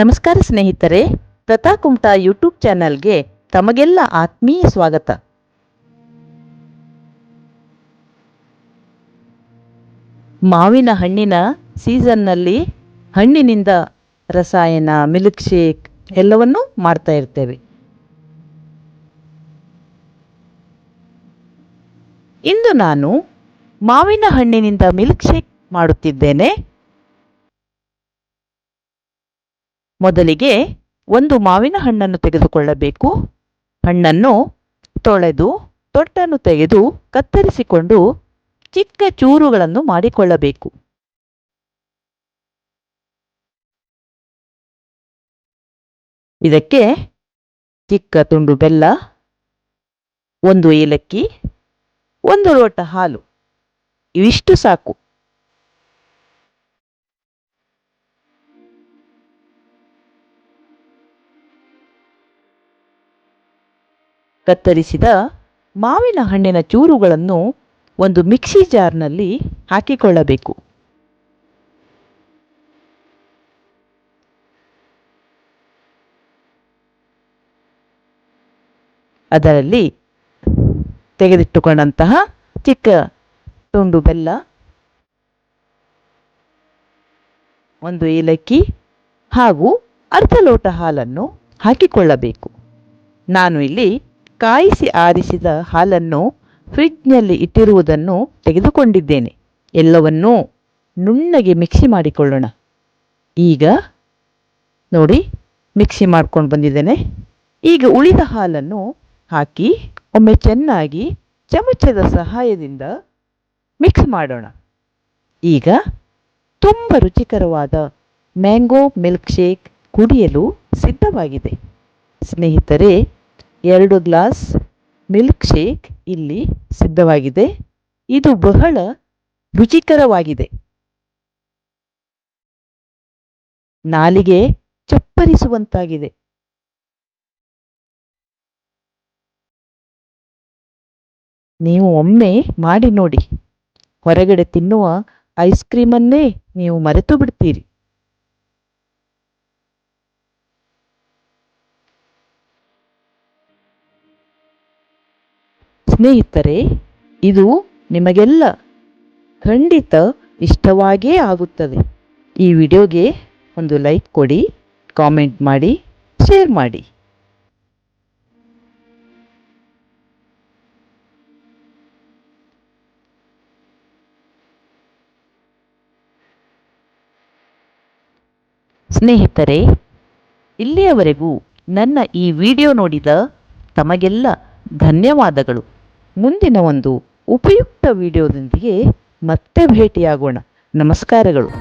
ನಮಸ್ಕಾರ ಸ್ನೇಹಿತರೆ ಪ್ರತಾ ಕುಮಟಾ ಯೂಟ್ಯೂಬ್ ಚಾನಲ್ಗೆ ತಮಗೆಲ್ಲ ಆತ್ಮೀಯ ಸ್ವಾಗತ. ಮಾವಿನ ಹಣ್ಣಿನ ಸೀಸನ್ನಲ್ಲಿ ಹಣ್ಣಿನಿಂದ ರಸಾಯನ ಮಿಲ್ಕ್ ಶೇಕ್ ಎಲ್ಲವನ್ನೂ ಮಾಡ್ತಾ ಇರ್ತೇವೆ. ಇಂದು ನಾನು ಮಾವಿನ ಹಣ್ಣಿನಿಂದ ಮಿಲ್ಕ್ ಶೇಕ್ ಮಾಡುತ್ತಿದ್ದೇನೆ. ಮೊದಲಿಗೆ ಒಂದು ಮಾವಿನ ಹಣ್ಣನ್ನು ತೆಗೆದುಕೊಳ್ಳಬೇಕು. ಹಣ್ಣನ್ನು ತೊಳೆದು, ತೊಟ್ಟನ್ನು ತೆಗೆದು ಕತ್ತರಿಸಿಕೊಂಡು ಚಿಕ್ಕ ಚೂರುಗಳನ್ನು ಮಾಡಿಕೊಳ್ಳಬೇಕು. ಇದಕ್ಕೆ ಚಿಕ್ಕ ತುಂಡು ಬೆಲ್ಲ, ಒಂದು ಏಲಕ್ಕಿ, ಒಂದು ಲೋಟ ಹಾಲು. ಇವಿಷ್ಟು ಸಾಕು. ಕತ್ತರಿಸಿದ ಮಾವಿನ ಹಣ್ಣಿನ ಚೂರುಗಳನ್ನು ಒಂದು ಮಿಕ್ಸಿ ಜಾರ್ನಲ್ಲಿ ಹಾಕಿಕೊಳ್ಳಬೇಕು. ಅದರಲ್ಲಿ ತೆಗೆದಿಟ್ಟುಕೊಂಡಂತಹ ಚಿಕ್ಕ ತುಂಡು ಬೆಲ್ಲ, ಒಂದು ಏಲಕ್ಕಿ ಹಾಗೂ ಅರ್ಧ ಲೋಟ ಹಾಲನ್ನು ಹಾಕಿಕೊಳ್ಳಬೇಕು. ನಾನು ಇಲ್ಲಿ ಕಾಯಿಸಿ ಆರಿಸಿದ ಹಾಲನ್ನು ಫ್ರಿಡ್ಜ್ನಲ್ಲಿ ಇಟ್ಟಿರುವುದನ್ನು ತೆಗೆದುಕೊಂಡಿದ್ದೇನೆ. ಎಲ್ಲವನ್ನೂ ನುಣ್ಣಗೆ ಮಿಕ್ಸಿ ಮಾಡಿಕೊಳ್ಳೋಣ. ಈಗ ನೋಡಿ, ಮಿಕ್ಸಿ ಮಾಡ್ಕೊಂಡು ಬಂದಿದ್ದೇನೆ. ಈಗ ಉಳಿದ ಹಾಲನ್ನು ಹಾಕಿ ಒಮ್ಮೆ ಚೆನ್ನಾಗಿ ಚಮಚದ ಸಹಾಯದಿಂದ ಮಿಕ್ಸ್ ಮಾಡೋಣ. ಈಗ ತುಂಬ ರುಚಿಕರವಾದ ಮ್ಯಾಂಗೋ ಮಿಲ್ಕ್ ಶೇಕ್ ಕುಡಿಯಲು ಸಿದ್ಧವಾಗಿದೆ. ಸ್ನೇಹಿತರೆ ಎರಡು ಗ್ಲಾಸ್ ಮಿಲ್ಕ್ ಶೇಕ್ ಇಲ್ಲಿ ಸಿದ್ಧವಾಗಿದೆ. ಇದು ಬಹಳ ರುಚಿಕರವಾಗಿದೆ. ನಾಲಿಗೆ ಚಪ್ಪರಿಸುವಂತಾಗಿದೆ. ನೀವು ಒಮ್ಮೆ ಮಾಡಿ ನೋಡಿ. ಹೊರಗಡೆ ತಿನ್ನುವ ಐಸ್ ಕ್ರೀಮನ್ನೇ ನೀವು ಮರೆತು ಬಿಡ್ತೀರಿ ಸ್ನೇಹಿತರೆ, ಇದು ನಿಮಗೆಲ್ಲ ಖಂಡಿತ ಇಷ್ಟವಾಗೇ ಆಗುತ್ತದೆ. ಈ ವಿಡಿಯೋಗೆ ಒಂದು ಲೈಕ್ ಕೊಡಿ, ಕಾಮೆಂಟ್ ಮಾಡಿ, ಶೇರ್ ಮಾಡಿ. ಸ್ನೇಹಿತರೆ, ಇಲ್ಲಿಯವರೆಗೂ ನನ್ನ ಈ ವಿಡಿಯೋ ನೋಡಿದ ತಮಗೆಲ್ಲ ಧನ್ಯವಾದಗಳು. ಮುಂದಿನ ಒಂದು ಉಪಯುಕ್ತ ವಿಡಿಯೋದೊಂದಿಗೆ ಮತ್ತೆ ಭೇಟಿಯಾಗೋಣ. ನಮಸ್ಕಾರಗಳು.